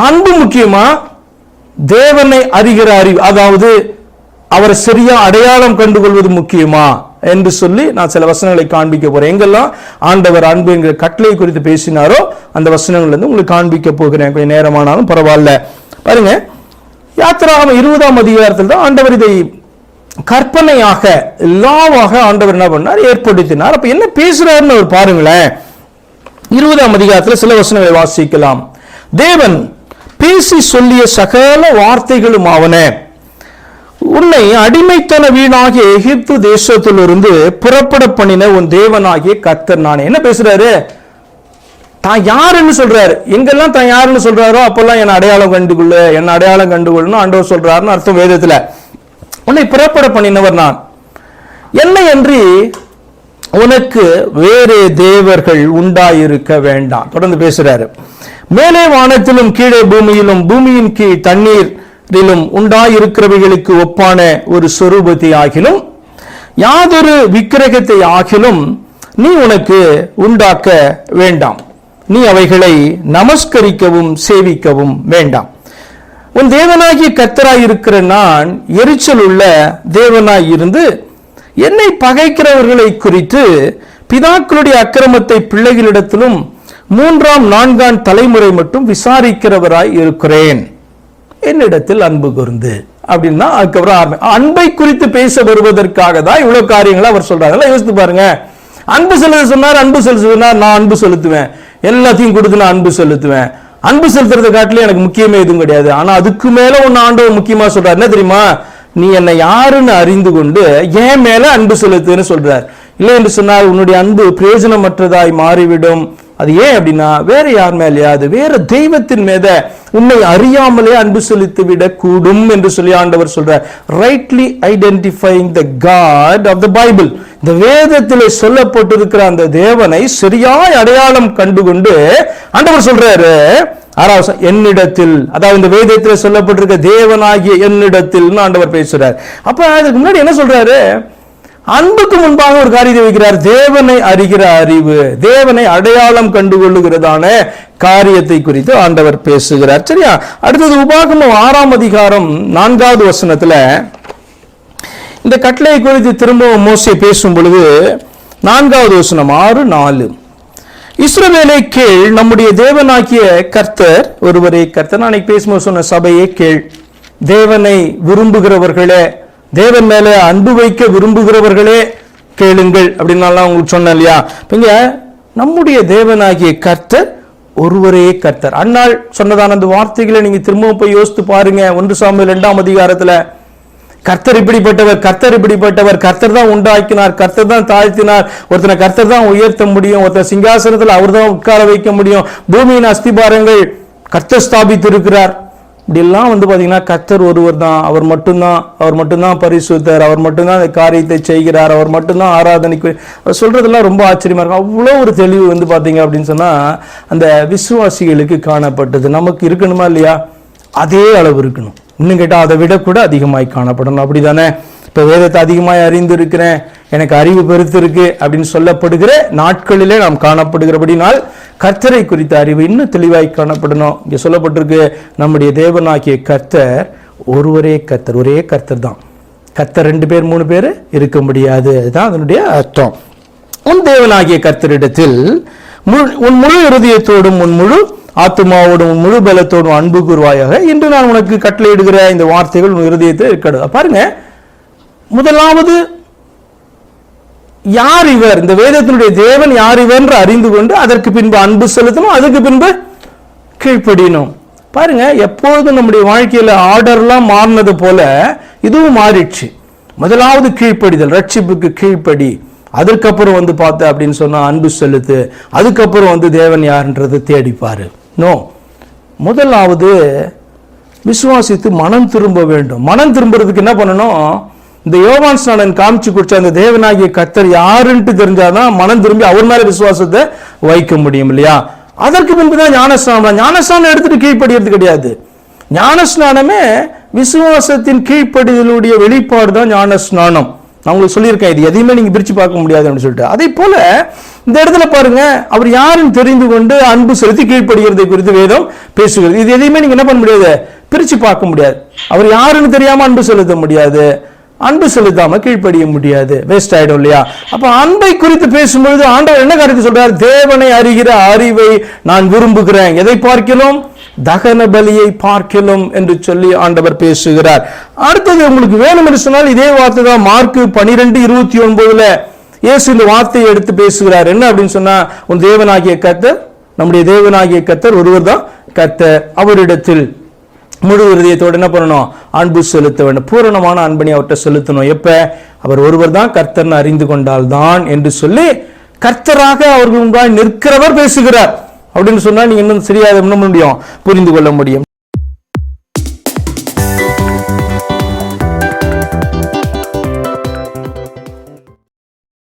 அன்பு முக்கியமா? தேவனை அறிகிற அறிவு. அதாவது அவரை சரியா அடையாளம் கண்டுகொள்வது முக்கியமா? என்று சொல்லி நான் சில வசனங்களை காண்பிக்க போறேன். எங்கெல்லாம் ஆண்டவர் அன்பு என்கிற கட்டளை குறித்து பேசினாரோ அந்த வசனங்கள் வந்து உங்களுக்கு காண்பிக்க போகிறேன். கொஞ்சம் நேரமானாலும் பரவாயில்ல. பாருங்க யாத்திராகம் இருபதாம் அதிகாரத்தில் தான் ஆண்டவர் இதை கற்பனையாக லாவாக ஆண்டவர் என்ன பண்ணார்? ஏற்படுத்தினார். அப்ப என்ன பேசுறாருன்னு அவர் பாருங்களேன். இருபதாம் அதிகாரத்தில் சில வசனங்களை வாசிக்கலாம். தேவன் பேசி சொல்லிய சகல வார்த்தைகளும் ஆவன. உன்னை அடிமைத்தன வீணாகிய எகிப்து தேசத்திலிருந்து புறப்பட பண்ணின உன் தேவனாகிய கத்தர் நானே. என்ன பேசுறாரு? தான் யாருன்னு சொல்றாரு. எங்கெல்லாம் தான் யாருன்னு சொல்றாரோ அப்பெல்லாம் என் அடையாளம் கண்டுகொள்ளு என் அடையாளம் கண்டுகொள்ளணும் ஆண்டவர் சொல்றாருன்னு அர்த்தம் வேதத்துல. உன்னை புறப்பட பண்ணினவர் நான். என்னை அன்றி உனக்கு வேறு தேவர்கள் உண்டாயிருக்க வேண்டாம். தொடர்ந்து பேசுறாரு. மேலே வானத்திலும் கீழே பூமியிலும் பூமியின் கீழ் தண்ணீரிலும் உண்டாயிருக்கிறவைகளுக்கு ஒப்பான ஒரு சொரூபத்தை ஆகிலும் யாதொரு விக்கிரகத்தை ஆகிலும் நீ உனக்கு உண்டாக்க வேண்டாம். நீ அவைகளை நமஸ்கரிக்கவும் சேவிக்கவும் வேண்டாம். உன் தேவனாகிய கர்த்தராய் இருக்கிற நான் எரிச்சல் உள்ள தேவனாய் இருந்து என்னை பகைக்கிறவர்களை குறித்து பிதாக்களுடைய அக்கிரமத்தை பிள்ளைகளிடத்திலும் மூன்றாம் நான்காம் தலைமுறை மட்டும் விசாரிக்கிறவராய் இருக்கிறேன். என்னிடத்தில் அன்பு கூர்ந்து. அப்படின்னா அதுக்கப்புறம் ஆரம்பி அன்பை குறித்து பேச வருவதற்காக தான் இவ்வளவு காரியங்களை அவர் சொல்றாங்க எல்லாம் யோசித்து பாருங்க. அன்பு செலுத்த சொன்னார் அன்பு செலுத்த நான் அன்பு செலுத்துவேன். எல்லாத்தையும் கொடுத்து நான் அன்பு செலுத்துவேன். அன்பு செலுத்துறதை காட்டிலும் எனக்கு முக்கியமே எதுவும் கிடையாது. ஆனா அதுக்கு மேல ஒன்னு ஆண்டவர் முக்கியமா சொல்றாரு. என்ன தெரியுமா? நீ என்னை யாருன்னு அறிந்து கொண்டு என் மேல அன்பு செலுத்துன்னு சொல்றார். இல்லை என்று சொன்னால் உன்னுடைய அன்பு பிரயோஜனமற்றதாய் மாறிவிடும். அது ஏன் அப்படின்னா வேற யார் மேலேயாவது வேற தெய்வத்தின் மீத உன்னை அறியாமலே அன்பு செலுத்தி விட கூடும் என்று சொல்லி ஆண்டவர் சொல்றார். Rightly identifying the God of the Bible இந்த வேதத்திலே சொல்லப்பட்டிருக்கிற அந்த தேவனை சரியாய் அடையாளம் கண்டுகொண்டு ஆண்டவர் சொல்றாரு ஆறாவது என்னிடத்தில் அதாவது இந்த வேதத்தில் சொல்லப்பட்டிருக்க தேவனாகிய என்னிடத்தில் ஆண்டவர் பேசுறார். அப்ப அதுக்கு முன்னாடி என்ன சொல்றாரு? அன்புக்கு முன்பாக ஒரு காரியத்தை வைக்கிறார். தேவனை அறிகிற அறிவு தேவனை அடையாளம் கண்டுகொள்ளுகிறதான காரியத்தை குறித்து ஆண்டவர் பேசுகிறார். சரியா? அடுத்தது உபாகமம் ஆறாம் அதிகாரம் நான்காவது வசனத்துல இந்த கட்டளை குறித்து திரும்பவும் மோசை பேசும் பொழுது நான்காவது வசனம் ஆறு நாலு. இஸ்ரவேலை கேள் நம்முடைய தேவனாகிய கர்த்தர் ஒருவரே கர்த்தர். நான் அன்னைக்கு பேசும்போது சொன்ன சபையே கேள். தேவனை விரும்புகிறவர்களே தேவன் மேல அன்பு வைக்க விரும்புகிறவர்களே கேளுங்கள் அப்படின்னு நான் உங்களுக்கு சொன்னேன் இல்லையா? இங்க நம்முடைய தேவனாகிய கர்த்தர் ஒருவரே கர்த்தர். அண்ணாள் சொன்னதான அந்த வார்த்தைகளை நீங்க திரும்பவும் போய் யோசித்து பாருங்க. ஒன்று சாமியில் இரண்டாம் அதிகாரத்துல கர்த்தர் இப்படிப்பட்டவர் கர்த்தர் இப்படிப்பட்டவர் கர்த்தர் தான் உண்டாக்கினார் கர்த்தர் தான் தாழ்த்தினார் ஒருத்தனை கர்த்தர் தான் உயர்த்த முடியும் ஒருத்தர் சிங்காசனத்தில் அவர் தான் உட்கார வைக்க முடியும். பூமியின் அஸ்திபாரங்கள் கர்த்தர் ஸ்தாபித்து இருக்கிறார் இப்படிலாம் வந்து பார்த்திங்கன்னா கத்தர் ஒருவர் தான் அவர் மட்டும்தான். அவர் மட்டும்தான் பரிசுத்தர். அவர் மட்டும்தான் அந்த காரியத்தை செய்கிறார். அவர் மட்டும்தான் ஆராதனைக்கு அவர் சொல்கிறதெல்லாம் ரொம்ப ஆச்சரியமாக இருக்கும். அவ்வளோ ஒரு தெளிவு வந்து பார்த்திங்க அப்படின்னு சொன்னால் அந்த விசுவாசிகளுக்கு காணப்பட்டது. நமக்கு இருக்கணுமா இல்லையா? அதே அளவு இருக்கணும். இன்னும் கேட்டால் அதை விட கூட அதிகமாய் காணப்படணும். அப்படி தானே இப்போ வேதத்தை அதிகமாய் அறிந்திருக்கிறேன். எனக்கு அறிவு பெருத்து இருக்கு அப்படின்னு சொல்லப்படுகிற நாட்களிலே நாம் காணப்படுகிறபடினால் கர்த்தரை குறித்த அறிவு இன்னும் தெளிவாய் காணப்படணும். இங்கே சொல்லப்பட்டிருக்கு நம்முடைய தேவனாகிய கர்த்தர் ஒருவரே கர்த்தர் ஒரே கர்த்தர் தான் கர்த்தர் ரெண்டு பேர் மூணு பேர் இருக்க முடியாது. அதுதான் அதனுடைய அர்த்தம். உன் தேவனாகிய கர்த்தரிடத்தில் முழு- உன் முழு இருதயத்தோடும் உன் முழு ஆத்துமாவோடும் உன் முழு பலத்தோடும் அன்பு கூறுவாயாக. இன்று நான் உனக்கு கட்டளையிடுகிற இந்த வார்த்தைகள் உன் இருதயத்தில் இருக்கிறது பாருங்க முதலாவது யார் இவர்? இந்த வேதத்தினுடைய தேவன் யார் இவர் என்று அறிந்து கொண்டு அதற்கு பின்பு அன்பு செலுத்தணும் அதுக்கு பின்பு கீழ்ப்படியணும். பாருங்க எப்பொழுதும் நம்முடைய வாழ்க்கையில் ஆர்டர்லாம் மாறினது போல இதுவும் மாறிடுச்சு. முதலாவது கீழ்ப்படிதல் ரட்சிப்புக்கு கீழ்ப்படி. அதுக்கப்புறம் வந்து பார்த்த அப்படின்னு சொன்னா அன்பு செலுத்து. அதுக்கப்புறம் வந்து தேவன் யாருன்றது தேடிப்பாரு. நோ முதலாவது விசுவாசித்து மனம் திரும்ப வேண்டும். மனம் திரும்புறதுக்கு என்ன பண்ணணும்? இந்த யோவான் ஸ்நானன் காமிச்சு குடிச்ச அந்த தேவனாகிய கத்தர் யாருன்ட்டு தெரிஞ்சாதான் மனம் திரும்பி அவர் மேல விசுவாசத்தை வைக்க முடியும் இல்லையா? அதற்கு பின்புதான் ஞானஸ்நானம். ஞானஸ்நானம் எடுத்துட்டு கீழ்ப்படுகிறது கிடையாது. ஞானஸ்நானமே விசுவாசத்தின் கீழ்ப்படிதலுடைய வெளிப்பாடு தான் ஞானஸ்நானம். நான் உங்களுக்கு சொல்லியிருக்கேன் இது எதையுமே நீங்க பிரிச்சு பார்க்க முடியாது அப்படின்னு சொல்லிட்டு. அதே போல இந்த இடத்துல பாருங்க அவர் யாருன்னு தெரிந்து கொண்டு அன்பு செலுத்தி கீழ்ப்படுகிறதை குறித்து வேதம் பேசுகிறது. இது எதையுமே நீங்க என்ன பண்ண முடியாது? பிரிச்சு பார்க்க முடியாது. அவர் யாருன்னு தெரியாம அன்பு செலுத்த முடியாது. அன்பு செலுத்தாம கீழ்ப்படிய முடியாது. வேஸ்ட் ஆயிடும் இல்லையா? அப்ப அன்பை குறித்து பேசும்பொழுது ஆண்டவர் என்ன கருத்து சொல்றாரு? தேவனை அறிகிற அறிவை நான் விரும்புகிறேன். எதை பார்க்கலாம்? தகன பலியை பார்க்கலாம் என்று சொல்லி ஆண்டவர் பேசுகிறார். அடுத்தது உங்களுக்கு வேணும் என்று சொன்னால் இதே வார்த்தை தான் மார்க்கு பனிரெண்டு இருபத்தி ஒன்பதுல இயேசு இந்த வார்த்தையை எடுத்து பேசுகிறார். என்ன அப்படின்னு சொன்னா உன் தேவனாகிய கத்தர் நம்முடைய தேவனாகிய கத்தர் ஒருவர் தான் கர்த்தர். அவரிடத்தில் முழு இருதயத்தோடு என்ன பண்ணணும்? அன்பு செலுத்த வேண்டும். பூரணமான அன்பனை அவர்கிட்ட செலுத்தணும். எப்ப? அவர் ஒருவர் தான் கர்த்தர்னு அறிந்து கொண்டால்தான் என்று சொல்லி கர்த்தராக அவர்கள் முன்பாக நிற்கிறவர் பேசுகிறார். அப்படின்னு சொன்னா நீங்க இன்னும் சரியாக என்ன முடியும். புரிந்து கொள்ள முடியும்.